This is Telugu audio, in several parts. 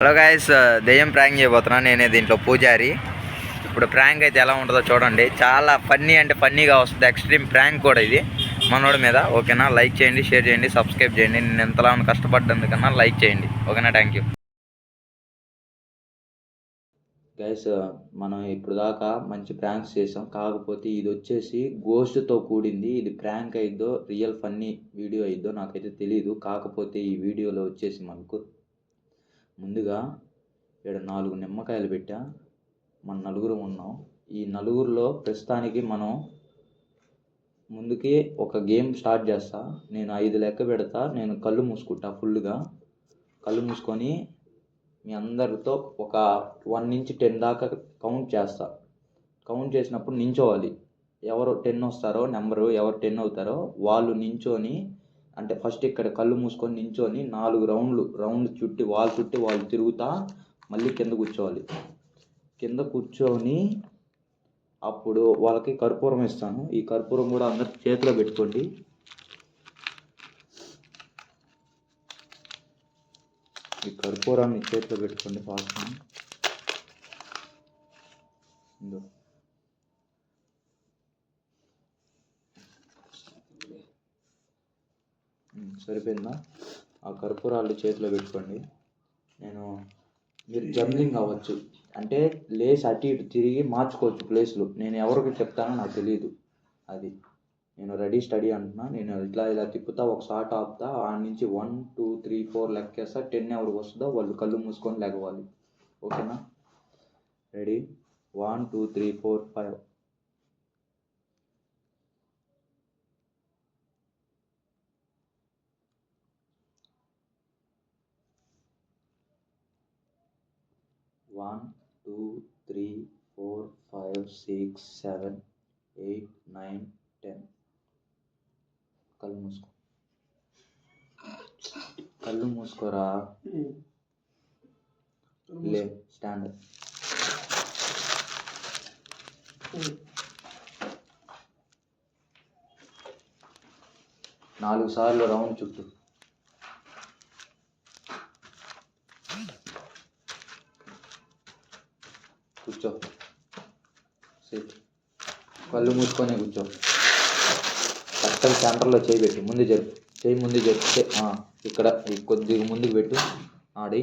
హలో గాయస్ దెయ్యం ప్రాంక్ చేయబోతున్నా. నేనే దీంట్లో పూజారి. ఇప్పుడు ప్రాంక్ అయితే ఎలా ఉంటుందో చూడండి. చాలా ఫన్నీ అంటే ఫన్నీగా వస్తుంది. ఎక్స్ట్రీమ్ ప్రాంక్ కూడా ఇది. మనోడి మీద ఓకేనా? లైక్ చేయండి షేర్ చేయండి సబ్స్క్రైబ్ చేయండి. నేను ఎంతలా కష్టపడ్డందుకన్నా లైక్ చేయండి. ఓకేనా? Thank you. గైస్ మనం ఇప్పుడు దాకా మంచి ప్రాంక్స్ చేసాం. కాకపోతే ఇది వచ్చేసి గోస్ట్తో కూడింది. ఇది ప్రాంక్ అయిద్దో రియల్ ఫన్నీ వీడియో అయిద్దో నాకైతే తెలియదు కాకపోతే ఈ వీడియోలో వచ్చేసి మనకు ముందుగా ఇక్కడ నాలుగు నిమ్మకాయలు పెట్టా. మన నలుగురు ఉన్నాం. ఈ నలుగురిలో ప్రస్తుతానికి మనం ముందుకి ఒక గేమ్ స్టార్ట్ చేస్తా. నేను ఐదు లెక్క పెడతా. నేను కళ్ళు మూసుకుంటా ఫుల్గా కళ్ళు మూసుకొని మీ అందరితో ఒక వన్ నుంచి టెన్ దాకా కౌంట్ చేస్తా. కౌంట్ చేసినప్పుడు నించోవాలి. ఎవరు టెన్ వస్తారో నెంబరు ఎవరు టెన్ అవుతారో వాళ్ళు నించొని అంటే ఫస్ట్ ఇక్కడ కళ్ళు మూసుకొని నించొని నాలుగు రౌండ్లు రౌండ్ చుట్టి వాళ్ళు చుట్టి వాళ్ళు తిరుగుతా మళ్ళీ కింద కూర్చోవాలి. కింద కూర్చొని అప్పుడు వాళ్ళకి కర్పూరం ఇస్తాను ఈ కర్పూరం కూడా అందరు చేతిలో పెట్టుకోండి. ఈ కర్పూరాన్ని చేతిలో పెట్టుకోండి ఫాస్ట్ ఇందులో సరిపోయిందా? ఆ కర్పూరాలు చేతిలో పెట్టుకోండి. నేను మీరు జంబ్లింగ్ అవ్వచ్చు. అంటే లేస్ అటు ఇటు తిరిగి మార్చుకోవచ్చు ప్లేస్లు. నేను ఎవరికి చెప్తానో నాకు తెలియదు అది. నేను రెడీ స్టడీ అంటున్నా. నేను ఇట్లా ఇలా తిప్పుతా ఒక షార్ట్ ఆపుతా ఆ నుంచి వన్ టూ త్రీ ఫోర్ లెక్కేస్తా టెన్ ఎవరికి వస్తుందో వాళ్ళు కళ్ళు మూసుకొని లెగవాలి. ఓకేనా? Ready? One two three four five. One two three four five six seven eight nine ten. కళ్ళు మూసుకో. కళ్ళు మూసుకోరా? లే స్టాండ్. నాలుగు సార్లు రౌండ్ చుట్టూ. కూర్చో సిట్ కళ్ళు మూసుకొని కూర్చో కరెక్ట్గా సెంటర్లో చేయి పెట్టు ముందు జరుపు చేయి ముందు జరుపు చే- ఆ, ఇక్కడ కొద్దిగా ముందుకు పెట్టు ఆడి.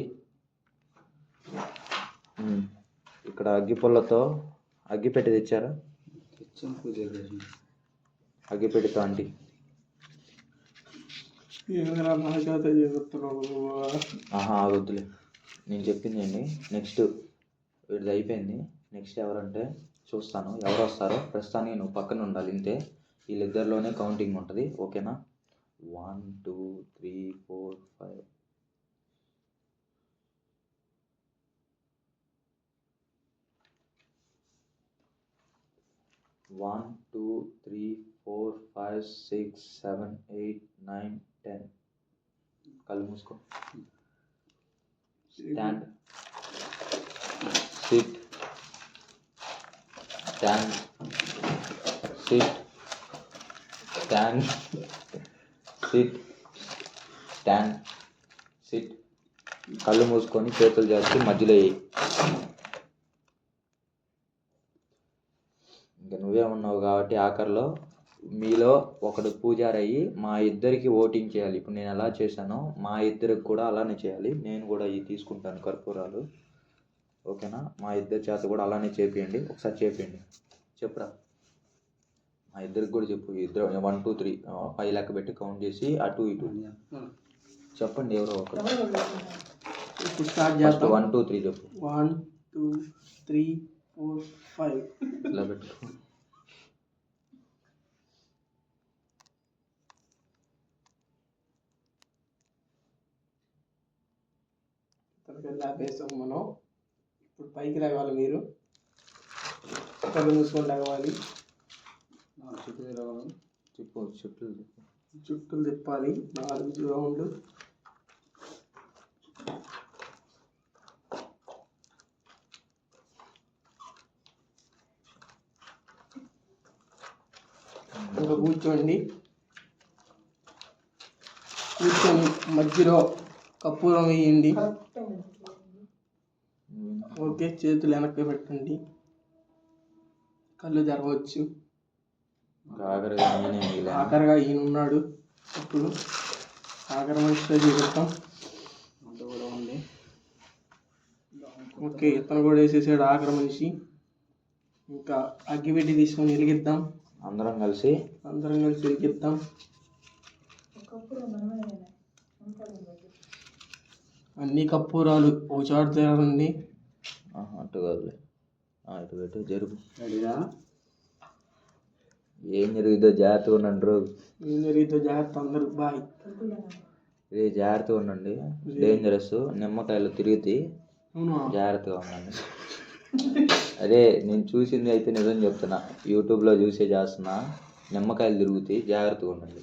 ఇక్కడ అగ్గిపుల్లతో అగ్గిపెట్టి తెచ్చారా అగ్గిపెట్టితో ఆంటీ ఆహా ఆగొద్దులే నేను చెప్పింది అండి నెక్స్ట్ వీడిది అయిపోయింది. నెక్స్ట్ ఎవరంటే చూస్తాను. ఎవరు వస్తారో ప్రస్తుతానికి నువ్వు పక్కన ఉండాలి. ఇంతే. వీళ్ళిద్దరిలోనే కౌంటింగ్ ఉంటుంది. ఓకేనా one two three four five one two three four five six seven eight nine ten కళ్ళు మూసుకో. Stand sit stand sit stand sit stand sit కళ్ళు మూసుకొని చేతులు చేసి మధ్యలో ఇంకా నువ్వే ఉన్నావు కాబట్టి ఆఖరిలో మీలో ఒకడు పూజారి అయ్యి మా ఇద్దరికి ఓటింగ్ చేయాలి. ఇప్పుడు నేను ఎలా చేశానో మా ఇద్దరికి కూడా అలానే చేయాలి. నేను కూడా ఇవి తీసుకుంటాను కర్పూరాలు. ఓకేనా? మా ఇద్దరి చేత కూడా అలానే చేపియండి. ఒకసారి చేపియండి. చెప్పురా. మా ఇద్దరికి కూడా చెప్పు. ఇద్దరు వన్ టూ త్రీ ఫైవ్ లెక్క పెట్టి కౌంట్ చేసి అటు ఇటు. చెప్పండి ఎవరో ఒకరు. ఇప్పుడు స్టార్ట్ చేస్తాం వన్ టూ త్రీ చెప్పు. One two three four five. ఇలా లేపేస్తాం మనం ఇప్పుడు పైకి లేవాలి మీరు. కళ్ళు మూసుకొని లేవాలి చెప్పు చెట్లు చెప్పు. చుట్టూ తిప్పాలి. నాలుగు రౌండ్లు ఇంకా కూర్చోండి. కూర్చొని మధ్యలో కర్పూరం వేయండి. ఓకే చేతులు వెనక్కి పెట్టండి. కళ్ళు తెరవచ్చు. ఆఖరిగా నేనే మిగిలాను ఆఖరిగా ఈయన ఉన్నాడు. ఇప్పుడు ఆఖరి మనిషితో చూపిస్తాం అంత కూడా ఉంది ఓకే ఇతను కూడా వేసేసాడు ఆఖరి మనిషి. ఇంకా అగ్గిపెట్టి తీసుకొని వెలిగిద్దాం. అందరం కలిసి అందరం కలిసి వెలిగిద్దాం. అన్ని కప్పూరాలు చోట తిరగండి ఆహా, అటు కాదులే. ఇటు పెట్టు జరుగు. రెడీనా? ఏం జరుగుతుందో జాగ్రత్తగా ఉండండి రోజు. ఏం జరిగితే జాగ్రత్త అందరూ బాయ్. ఇది జాగ్రత్తగా ఉండండి. డేంజరస్ నిమ్మకాయలు తిరిగితే అవును? జాగ్రత్తగా ఉండండి. అదే నేను చూసింది అయితే నిజం చెప్తున్నా. యూట్యూబ్లో చూసే చేస్తున్నా. నిమ్మకాయలు తిరుగుతాయి జాగ్రత్తగా ఉండండి.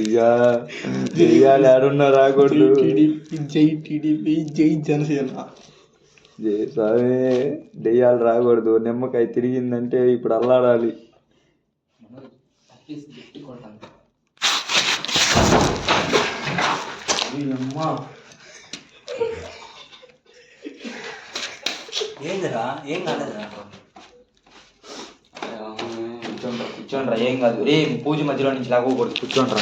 అయ్యా జై టీడీపీ జై జనసేన. జై స్వామి దెయ్యాలు రాకూడదు. నిమ్మకాయ తిరిగిందంటే ఇప్పుడు అల్లాడాలి. ఏందిరా? ఏం కాలేదురా? కూర్చోండ్రా ఏం కాదు. రే పూజ మధ్యలో నుంచి లాగకూడదు కూర్చోండ్రా.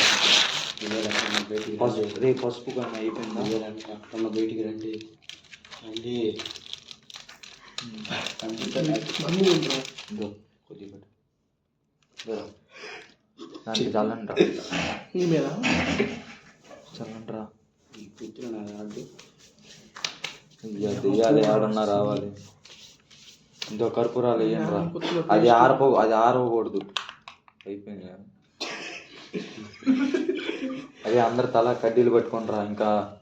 రే పసుపు కన్నా అయిపోయిందా? అక్కడ బయటికి రండి. రండి. దానికి చల్లండ్రా. చల్లండ్రా. దెయ్యాలు ఏడన్నా రావాలి. ఇంకో కర్పూరాలు వేయండిరా. అది ఆరపో అది ఆరవకూడదు. అయిపోయింది. అదే అందరు తల కడ్డీలు పట్టుకుంటారా ఇంకా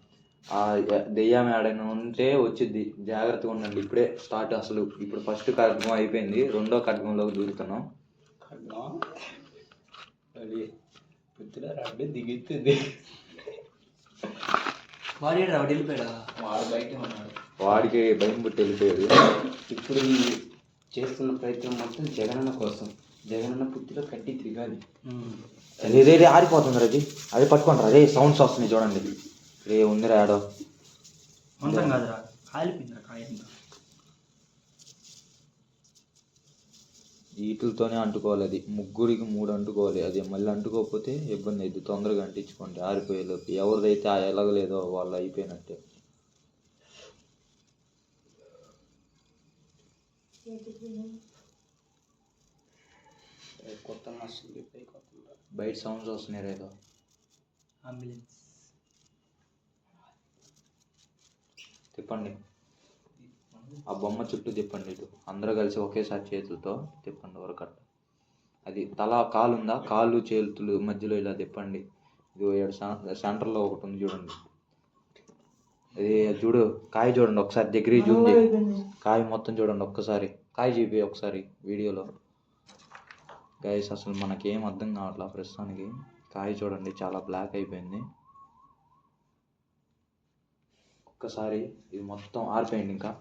ఆ దెయ్యం ఏడైనా ఉంటే వచ్చిద్ది. జాగ్రత్తగా ఉండండి. ఇప్పుడే స్టార్ట్ అసలు. ఇప్పుడు ఫస్ట్ ఖడ్గం అయిపోయింది. రెండో ఖడ్గంలోకి దూరుతున్నాం. దిగుతుంది. వాడి వాడు వెళ్ళిపోయాడా? వాడు బయట ఉన్నాడు. వాడికి భయం పుట్టి వెళ్ళిపోయాడు. ఇప్పుడు చేస్తున్న ప్రయత్నం మొత్తం జగనన్న కోసం. జగనన్న పుత్తిలో కట్టి తిరగాలి. రే రే రే ఆరిపోతుంది రే అది పట్టుకోండి రే. సౌండ్స్ వస్తున్నాయి చూడండి. రే ఉంది రాడో మొత్తం కాదురా. కాలిపోయిందిరా కాయ వీటితోనే అంటుకోవాలి అది. ముగ్గురికి మూడు అంటుకోవాలి. అది మళ్ళీ అంటుకోకపోతే ఇబ్బంది అయింది తొందరగా అంటించుకోండి. ఆరిపోయేలోపు. ఎవరిదైతే ఆ ఎలాగలేదో వాళ్ళు అయిపోయినట్టే. వస్తుంది కొత్త బయట సౌండ్స్ వస్తున్నాయి రేదో అంబులెన్స్. తిప్పండి. ఆ బొమ్మ చుట్టూ తిప్పండి ఇటు. అందరూ కలిసి ఒకేసారి చేతులతో తిప్పండి వరకట్ట. అది తల కాలు ఉందా? కాళ్ళు చేతులు మధ్యలో ఇలా తిప్పండి. ఇది ఏడు సెంటర్లో ఒకటి ఉంది చూడండి. అది చూడు కాయ చూడండి ఒకసారి దగ్గర జూమ్ చేయి కాయ మొత్తం చూడండి ఒక్కసారి. కాయ చూపి ఒకసారి వీడియోలో. గైస్ అసలు మనకేం అర్థం కావట్లా ప్రస్తుతానికి? కాయ చూడండి చాలా బ్లాక్ అయిపోయింది. ఒక్కసారి ఇది మొత్తం ఆరిపోయింది ఇంకా.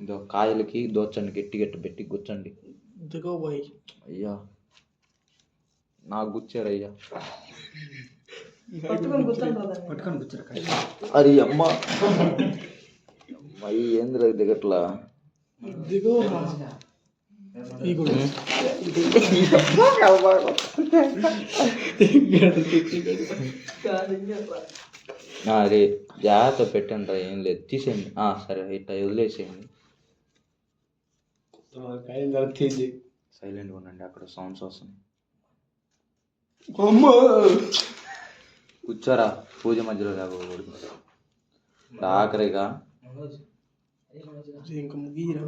ఇదో కాయలకి దోచండి గట్టి గట్టి పెట్టి గుచ్చండి. బాయ్ అయ్యా నాకు గుచ్చారు అయ్యా. పట్టుకొని కూర్చోరా కాయ. అరే అమ్మ. అయ్యి ఏంద్ర దిగట్లా దిగో ఈ కూడా ఆ, అరే జాగ్రత్త పెట్టండి రా ఏం లేదు. తీసేయండి. ఆ, సరే ఇట్లా వదిలేసేయండి. సైలెంట్గా ఉండండి అక్కడ సౌండ్స్ వస్తున్నాయి. అమ్మా. కూర్చోరా పూజ మధ్యలో లేకపోకూడదు ఆఖరిగా ಹಿಂಗೆ ಮುಗಿಯಿರ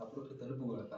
ಅಪ್ರೂಪಕ್ಕೆ ತಲುಪುವ ಅಕ್ಕ